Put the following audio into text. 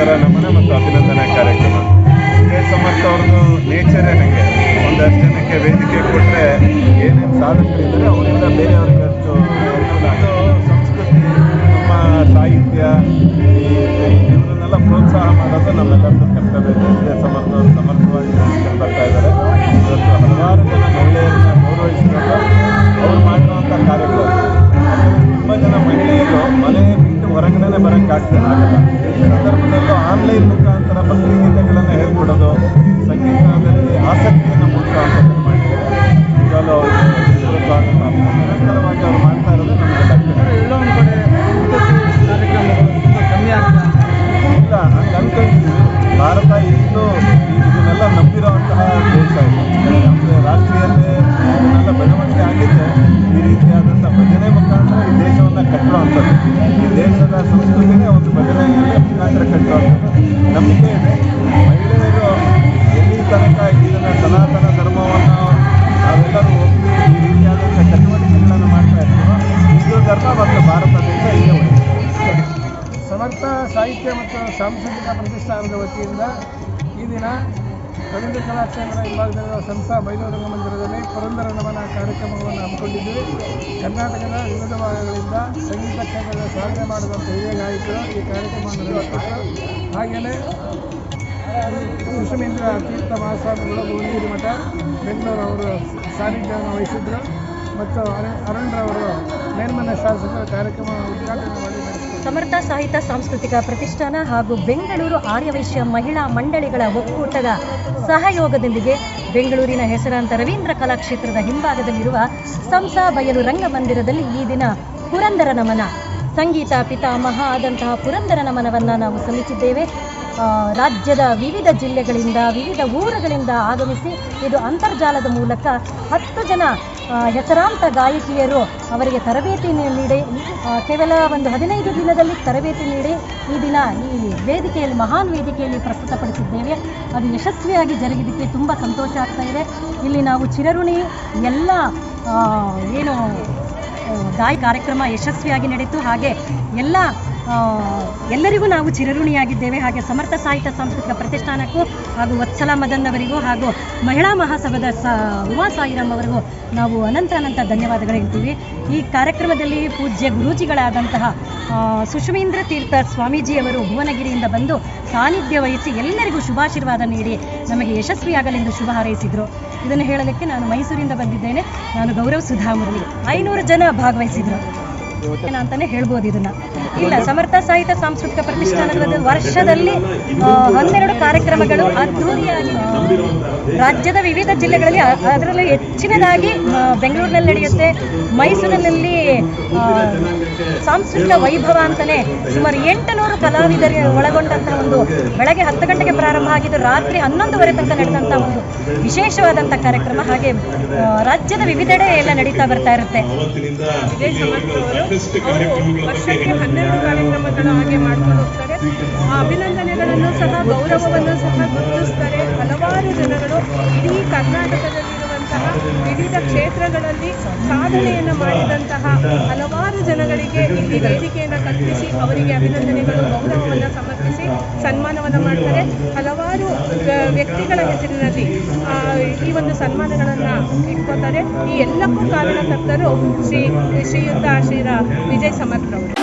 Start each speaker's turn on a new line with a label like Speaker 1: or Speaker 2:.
Speaker 1: ಸ್ನೇಹಿತರ ನಮನ ಮತ್ತು ಅಭಿನಂದನಾ ಕಾರ್ಯಕ್ರಮ. ಕೆ ಸಮರ್ಥ ಅವ್ರದ್ದು ನೇಚರೇ ನನಗೆ ಒಂದಷ್ಟು ಜನಕ್ಕೆ ವೇದಿಕೆ ಕೊಟ್ಟರೆ ಏನೇನು ಸಾಧಕರಿದ್ದಾರೆ ಅವರಿಂದ ಬೇರೆಯವ್ರಿಗೆ ಅಷ್ಟು ಅದು ಸಂಸ್ಕೃತಿ, ನಮ್ಮ ಸಾಹಿತ್ಯ ಇವರನ್ನೆಲ್ಲ ಪ್ರೋತ್ಸಾಹ ಮಾಡೋದು ನಮ್ಮೆಲ್ಲರದ್ದು ಕರ್ತವ್ಯ. ಇದೆ ಸಮರ್ಥ ಸಮರ್ಥವಾಗಿ ಬರ್ತಾ ಇದ್ದಾರೆ. ಇವತ್ತು ಹಲವಾರು ಜನ ಮಹಿಳೆಯರನ್ನ ಗೌರವಿಸಿದಾಗ ಅವ್ರು ಮಾಡಿರುವಂಥ ಕಾರ್ಯಗಳು ತುಂಬ ಜನ ಮಹಿಳೆಯರು ಮನೆ ಬಿಟ್ಟು ಹೊರಗಡೆ ಬರೋಕ್ಕಾಗ್ತದೆ ಆಗಲ್ಲ ಮುಖಾಂತರ ಭಕ್ತಿಗೀತೆಗಳನ್ನು ಹೇಳ್ಕೊಡೋದು ಸಂಗೀತದಲ್ಲಿ ಆಸಕ್ತಿಯನ್ನು ಮೂಡಿಸುವಂಥದ್ದು ಮಾಡಿದ್ದಾರೆ ನಿಜವಾಗ್ಲೂ. ನಿರಂತರವಾಗಿ ಅವ್ರು ಮಾಡ್ತಾ ಇರೋದು ನಮಗೆ
Speaker 2: ಎಲ್ಲೋ ಒಂದು ಕಡೆ ಕಾರ್ಯಕ್ರಮಗಳು ತುಂಬ ಕಮ್ಮಿ ಆಗ್ತಾ
Speaker 1: ಇಲ್ಲ ಹಂಗೆ ಭಾರತ ಇಂದು ಇದನ್ನೆಲ್ಲ ನಂಬಿರುವಂತಹ ದೇಶ ಇದು. ನಮ್ಮದು ರಾಷ್ಟ್ರೀಯತೆ ಇದನ್ನೆಲ್ಲ ಬೆಳವಣಿಗೆ ಆಗಿದ್ದೆ ಈ ರೀತಿಯಾದಂಥ ಭಜನೆ ಮುಖಾಂತರ ಈ ದೇಶವನ್ನು ಕಟ್ಟುವಂಥದ್ದು. ಈ ದೇಶದ ಸಂಸ್ಕೃತಿನೇ ಒಂದು ಭಜನೆಯಲ್ಲಿ ಮುಖಾಂತರ ಕಟ್ಟುವಂಥದ್ದು. ಇದೆ ಮಹಿಳೆಯರು ಎಲ್ಲಿ ತನಕ ಇದನ್ನು ಸನಾತನ ಧರ್ಮವನ್ನು ನಾವೆಲ್ಲರೂ ಒಪ್ಪಿ ಈ ರೀತಿಯಾದಂಥ ಚಟುವಟಿಕೆಗಳನ್ನು ಮಾಡ್ತಾ ಇರ್ತೀವೋ ಹಿಂದೂ ಧರ್ಮ ಮತ್ತು ಭಾರತ ದೇಶ ಇದೇ ಉಳಿಯುತ್ತೆ
Speaker 2: ಸಮರ್ಥ ಸಾಹಿತ್ಯ ಮತ್ತು ಸಾಂಸ್ಕೃತಿಕ ಪ್ರತಿಷ್ಠಾನದ ವತಿಯಿಂದ ಈ ದಿನ ರವೀಂದ್ರ ಕಲಾಕ್ಷೇತ್ರ ವಿಭಾಗದಲ್ಲಿರುವ ಸಂಸ್ಥಾ ಬೈಲೂರು ರಂಗಮಂದಿರದಲ್ಲಿ ಪುರಂದರ ನಮನ ಕಾರ್ಯಕ್ರಮವನ್ನು ಹಮ್ಮಿಕೊಂಡಿದ್ದೀವಿ. ಕರ್ನಾಟಕದ ವಿವಿಧ ಭಾಗಗಳಿಂದ ಸಂಗೀತ ಕ್ಷೇತ್ರದ ಸಾಧನೆ ಮಾಡಿದಂಥ ಹಿರಿಯ ಈ ಕಾರ್ಯಕ್ರಮ ನಡೆಸಿಕೊಟ್ಟರು ಹಾಗೆಯೇ ಕೃಷ್ಣೇಂದ್ರ ತೀರ್ಥ ಮಹಾಸ್ವಾಮಿಗಳು ಭುವನಗಿರಿ ಮಠ, ಬೆಂಗಳೂರು ಅವರು ಸಾನ್ನಿಧ್ಯವನ್ನು ವಹಿಸಿದ್ರು ಮತ್ತು ಅರುಣ್ ಅರುಣ್ರವರು ಮೇಲ್ಮನೆ ಶಾಸಕರು ಕಾರ್ಯಕ್ರಮ ಉದ್ಘಾಟನೆ ಮಾಡಿ
Speaker 3: ಸಮರ್ಥ ಸಾಹಿತ್ಯ ಸಾಂಸ್ಕೃತಿಕ ಪ್ರತಿಷ್ಠಾನ ಹಾಗೂ ಬೆಂಗಳೂರು ಆರ್ಯವೈಶ್ಯ ಮಹಿಳಾ ಮಂಡಳಿಗಳ ಒಕ್ಕೂಟದ ಸಹಯೋಗದೊಂದಿಗೆ ಬೆಂಗಳೂರಿನ ಹೆಸರಾಂತ ರವೀಂದ್ರ ಕಲಾಕ್ಷೇತ್ರದ ಹಿಂಭಾಗದಲ್ಲಿರುವ ಸಂಸಾ ಬಯಲು ರಂಗಮಂದಿರದಲ್ಲಿ ಈ ದಿನ ಪುರಂದರ ನಮನ. ಸಂಗೀತ, ಪಿತಾಮಹ ಆದಂತಹ ಪುರಂದರ ನಮನವನ್ನು ನಾವು ಸಲ್ಲಿಸಿದ್ದೇವೆ. ರಾಜ್ಯದ ವಿವಿಧ ಜಿಲ್ಲೆಗಳಿಂದ, ವಿವಿಧ ಊರುಗಳಿಂದ ಆಗಮಿಸಿ ಇದು ಅಂತರ್ಜಾಲದ ಮೂಲಕ ಹತ್ತು ಜನ ಹೆಸರಾಂತ ಗಾಯಕಿಯರು ಅವರಿಗೆ ತರಬೇತಿ ನೀಡಿ ಕೇವಲ ಒಂದು ಹದಿನೈದು ದಿನದಲ್ಲಿ ತರಬೇತಿ ನೀಡಿ ಈ ದಿನ ಈ ವೇದಿಕೆಯಲ್ಲಿ, ಮಹಾನ್ ವೇದಿಕೆಯಲ್ಲಿ ಪ್ರಸ್ತುತಪಡಿಸಿದ್ದೇವೆ. ಅದು ಯಶಸ್ವಿಯಾಗಿ ಜರುಗಿದಕ್ಕೆ ತುಂಬ ಸಂತೋಷ ಆಗ್ತಾ ಇದೆ. ಇಲ್ಲಿ ನಾವು ಚಿರಋಣಿ, ಎಲ್ಲ ಏನು ಗಾಯ ಕಾರ್ಯಕ್ರಮ ಯಶಸ್ವಿಯಾಗಿ ನಡೆಯಿತು ಹಾಗೆ ಎಲ್ಲ ಎಲ್ಲರಿಗೂ ನಾವು ಚಿರಋಣಿಯಾಗಿದ್ದೇವೆ. ಹಾಗೆ ಸಮರ್ಥ ಸಾಹಿತ್ಯ ಸಾಂಸ್ಕೃತಿಕ ಪ್ರತಿಷ್ಠಾನಕ್ಕೂ ಹಾಗೂ ವತ್ಸಲ ಮದನ್ ಅವರಿಗೂ ಹಾಗೂ ಮಹಿಳಾ ಮಹಾಸಭಾದ ಸ ಉಮಾ ಸಾಯಿರಾಮ್ ಅವರಿಗೂ ನಾವು ಅನಂತ ಅನಂತ ಧನ್ಯವಾದಗಳು ಹೇಳ್ತೀವಿ. ಈ ಕಾರ್ಯಕ್ರಮದಲ್ಲಿ ಪೂಜ್ಯ ಗುರೂಜಿಗಳಾದಂತಹ ಸುಷ್ಮೀಂದ್ರ ತೀರ್ಥ ಸ್ವಾಮೀಜಿಯವರು ಭುವನಗಿರಿಯಿಂದ ಬಂದು ಸಾನ್ನಿಧ್ಯ ವಹಿಸಿ ಎಲ್ಲರಿಗೂ ಶುಭಾಶೀರ್ವಾದ ನೀಡಿ ನಮಗೆ ಯಶಸ್ವಿಯಾಗಲೆಂದು ಶುಭ ಹಾರೈಸಿದರು. ಇದನ್ನು ಹೇಳಲಿಕ್ಕೆ ನಾನು ಮೈಸೂರಿಂದ ಬಂದಿದ್ದೇನೆ. ನಾನು ಗೌರವ್ ಸುಧಾಮುರಳಿ. ಐನೂರು ಜನ ಭಾಗವಹಿಸಿದರು. ಅಂತಾನೆ ಹೇಳ್ಬೋದು ಇದನ್ನ. ಇಲ್ಲ ಸಮರ್ಥ ಸಾಹಿತ್ಯ ಸಾಂಸ್ಕೃತಿಕ ಪ್ರತಿಷ್ಠಾನದ ವರ್ಷದಲ್ಲಿ ಹನ್ನೆರಡು ಕಾರ್ಯಕ್ರಮಗಳು ಅದ್ಧೂರಿಯಾಗಿ ಆ, ರಾಜ್ಯದ ವಿವಿಧ ಜಿಲ್ಲೆಗಳಲ್ಲಿ ಅದರಲ್ಲಿ ಹೆಚ್ಚಿನದಾಗಿ ಬೆಂಗಳೂರಿನಲ್ಲಿ ನಡೆಯುತ್ತೆ. ಮೈಸೂರಿನಲ್ಲಿ ಸಾಂಸ್ಕೃತಿಕ ವೈಭವ ಅಂತಾನೆ ಸುಮಾರು ಎಂಟುನೂರು ಕಲಾವಿದರ ಒಳಗೊಂಡಂತಹ ಒಂದು ಬೆಳಗ್ಗೆ ಹತ್ತು ಗಂಟೆಗೆ ಪ್ರಾರಂಭ ಆಗಿದ್ದು ರಾತ್ರಿ ಹನ್ನೊಂದುವರೆ ತನಕ ನಡೆದಂಥ ಒಂದು ವಿಶೇಷವಾದಂಥ ಕಾರ್ಯಕ್ರಮ. ಹಾಗೆ ರಾಜ್ಯದ ವಿವಿಧೆಡೆ ಎಲ್ಲ ನಡೀತಾ ಬರ್ತಾ ಇರುತ್ತೆ.
Speaker 4: ವಿಜಯ್ ಕಾರ್ಯಕ್ರಮಗಳ ಬಗ್ಗೆ ಹನ್ನೆರಡು ಕಾರ್ಯಕ್ರಮಗಳ ಹಾಗೆ ಮಾಡ್ಕೊಂಡು ಹೋಗ್ತಾರೆ. ಆ ಅಭಿನಂದನೆಗಳನ್ನು ಸಹ ಗೌರವವನ್ನು ಸಹ ಗುರುತಿಸ್ತಾರೆ. ಹಲವಾರು ಜನಗಳು ಇಡೀ ಕರ್ನಾಟಕದಲ್ಲಿರುವಂತಹ ವಿವಿಧ ಕ್ಷೇತ್ರಗಳಲ್ಲಿ ಸಾಧನೆಯನ್ನು ಮಾಡಿದಂತಹ ಹಲವಾರು ಜನಗಳಿಗೆ ಇಲ್ಲಿ ವೇದಿಕೆಯನ್ನು ಕಲ್ಪಿಸಿ, ಅವರಿಗೆ ಅಭಿನಂದನೆಗಳು, ಗೌರವವನ್ನು ಸಮರ್ಪಿಸಿ, ಸನ್ಮಾನವನ್ನು ಮಾಡ್ತಾರೆ. ಹಲವಾರು ವ್ಯಕ್ತಿಗಳ ಹೆಸರಿನಲ್ಲಿ ಈ ಒಂದು ಸನ್ಮಾನಗಳನ್ನು ಇಟ್ಕೋತಾರೆ. ಈ ಎಲ್ಲಕ್ಕೂ ಕಾರಣಕರ್ತರು ಶ್ರೀ, ಶ್ರೀಯುತ ಶ್ರೀ ರಾ- ವಿಜಯ್ ಸಮರ್ಥರವರು